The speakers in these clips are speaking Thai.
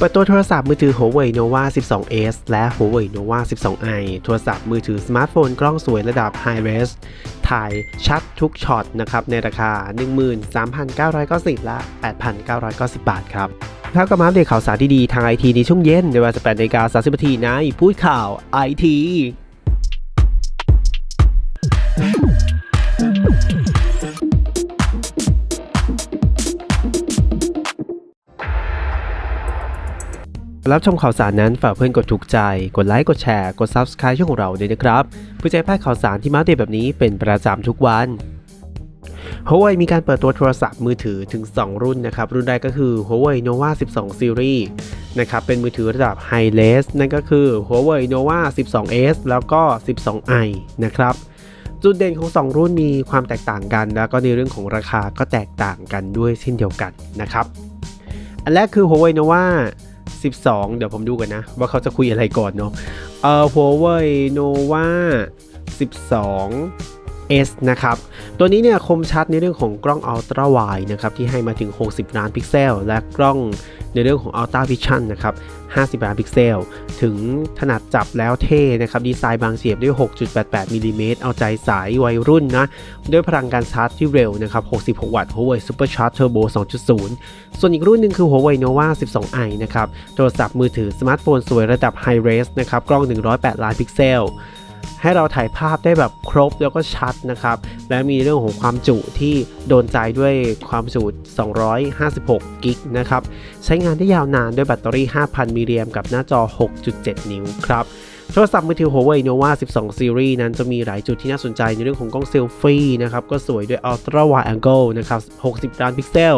เปิดตัวโทรศัพท์มือถือ Huawei Nova 12s และ Huawei Nova 12i โทรศัพท์มือถือสมาร์ทโฟนกล้องสวยระดับ High Res ถ่ายชัดทุกช็อตนะครับ ในราคา 13,990 และ 8,990 บาทครับแล้วก็มาอัปเดตข่าวสารดีๆทางไอทีในช่วงเย็นในเวลา18นาฬิกา30นาทีในพูดข่าวไอที รับชมข่าวสารนั้นฝากเพื่อนกดถูกใจ กดไลค์ กดแชร์ กด Subscribe ช่องของเราด้วยนะครับเพื่อจะได้พลาดข่าวสารที่มาเดตแบบนี้เป็นประจำทุกวัน Huawei มีการเปิดตัวโทรศัพท์มือถือถึง 2 รุ่นนะครับ รุ่นแรกก็คือ Huawei Nova 12 Series นะครับ เป็นมือถือระดับ High Res นั่นก็คือ Huawei Nova 12s แล้วก็ 12i นะครับจุดเด่นของ 2 รุ่นมีความแตกต่างกัน แล้วก็ในเรื่องของราคาก็แตกต่างกันด้วยเช่นเดียวกันนะครับ อันแรกคือ Huawei Nova 12 เดี๋ยวผมดูกันนะ ว่าเขาจะคุยอะไรก่อนเนาะเออ Huawei Nova 12 S นะครับ ตัวนี้เนี่ยคมชัดในเรื่องของกล้อง Ultra Wide นะครับที่ให้มาถึง 60 ล้านพิกเซล และกล้องในเรื่องของ Ultra Vision นะครับ 50 ล้านพิกเซล ถึงถนัดจับแล้วเท่นะครับ ดีไซน์บางเสียบด้วย 6.88มิลลิเมตรเอาใจสายวัยรุ่นนะ ด้วยพลังการชาร์จที่เร็วนะครับ 66 วัตต์ Huawei Supercharge Turbo 2.0 ส่วนอีกรุ่นหนึ่งคือ Huawei Nova 12i นะครับ โทรศัพท์มือถือสมาร์ทโฟนสวยระดับ High Res นะครับ กล้อง 108 ล้านพิกเซล ให้เราถ่ายภาพได้แบบครบแล้วก็ชัดนะครับ และมีเรื่องของความจุที่โดนใจด้วยความจุ 256 กิกนะครับ ใช้งานได้ยาวนานด้วยแบตเตอรี่ 5,000 มิลลิแอมกับหน้าจอ 6.7 นิ้วครับ โทรศัพท์มือถือ Huawei Nova 12 Series นั้นจะมีหลายจุดที่น่าสนใจในเรื่องของกล้องเซลฟี่นะครับ ก็สวยด้วย Ultra Wide Angle นะครับ 60 ล้านพิกเซล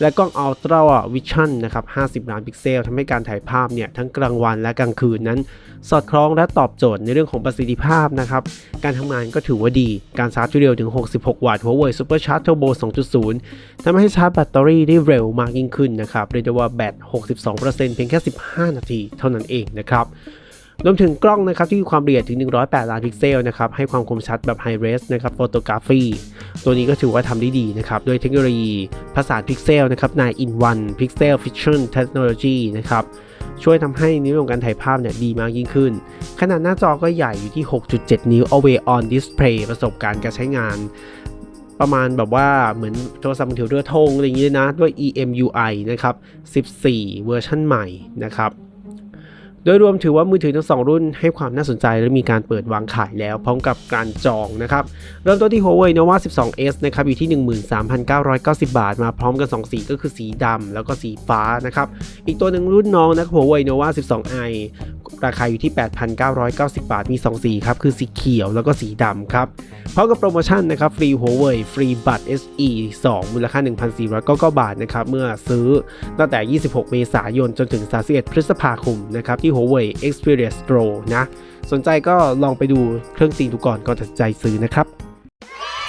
และกล้อง Ultra Vision นะครับ 50 ล้านพิกเซลทำให้การถ่ายภาพเนี่ยทั้งกลางวันและกลางคืนนั้น สอดคล้องและตอบโจทย์ในเรื่องของประสิทธิภาพนะครับ การทำงานก็ถือว่าดี การชาร์จเร็วถึง 66 วัตต์ Huawei Supercharge Turbo 2.0 ทำให้ชาร์จแบตเตอรี่ได้เร็วมากยิ่งขึ้นนะครับ เรียกได้ว่าแบต 62%เพียงแค่ 15 นาที เท่านั้นเองนะครับ รวมถึงกล้องนะครับที่มีความละเอียดถึง 108 ล้านพิกเซลนะครับให้ความคมชัดแบบ High Res นะครับ Photography ตัวนี้ก็ถือว่าทำได้ดีนะครับด้วยเทคโนโลยีผสาพิกเซลนะครับ9 in 1 Pixel Fusion Technology นะครับช่วยทำให้ในเรื่องของการถ่ายภาพเนี่ยดีมากยิ่งขึ้น ขนาดหน้าจอก็ใหญ่อยู่ที่ 6.7 นิ้ว Always on Display ประสบการณ์การใช้งาน ประมาณแบบว่าเหมือนโทรศัพท์มือถือเรือธงอะไรอย่างนี้ยนะ ด้วย EMUI นะครับ 14 เวอร์ชันใหม่นะครับ โดยรวมถือว่ามือถือทั้งสองรุ่นให้ความน่าสนใจและมีการเปิดวางขายแล้ว พร้อมกับการจองนะครับ เริ่มต้นที่ Huawei Nova 12s นะครับอยู่ที่ 13,990 บาท มาพร้อมกัน 2 สีก็คือสีดำแล้วก็สีฟ้านะครับ อีกตัวหนึ่งรุ่นน้องนะ Huawei Nova 12i ราคาอยู่ที่ 8,990 บาท มี 2 สีครับ คือสีเขียวแล้วก็สีดำครับพร้อมกับโปรโมชั่นนะครับ ฟรี Huawei ฟรีบัตร SE 2 มูลค่า 1,499 บาทนะครับ เมื่อซื้อตั้งแต่ 26 เมษายน จนถึง 31 พฤษภาคมนะครับที่ Huawei Experience Store นะ สนใจก็ลองไปดูเครื่องจริงดูก่อนก่อนตัดใจซื้อนะครับ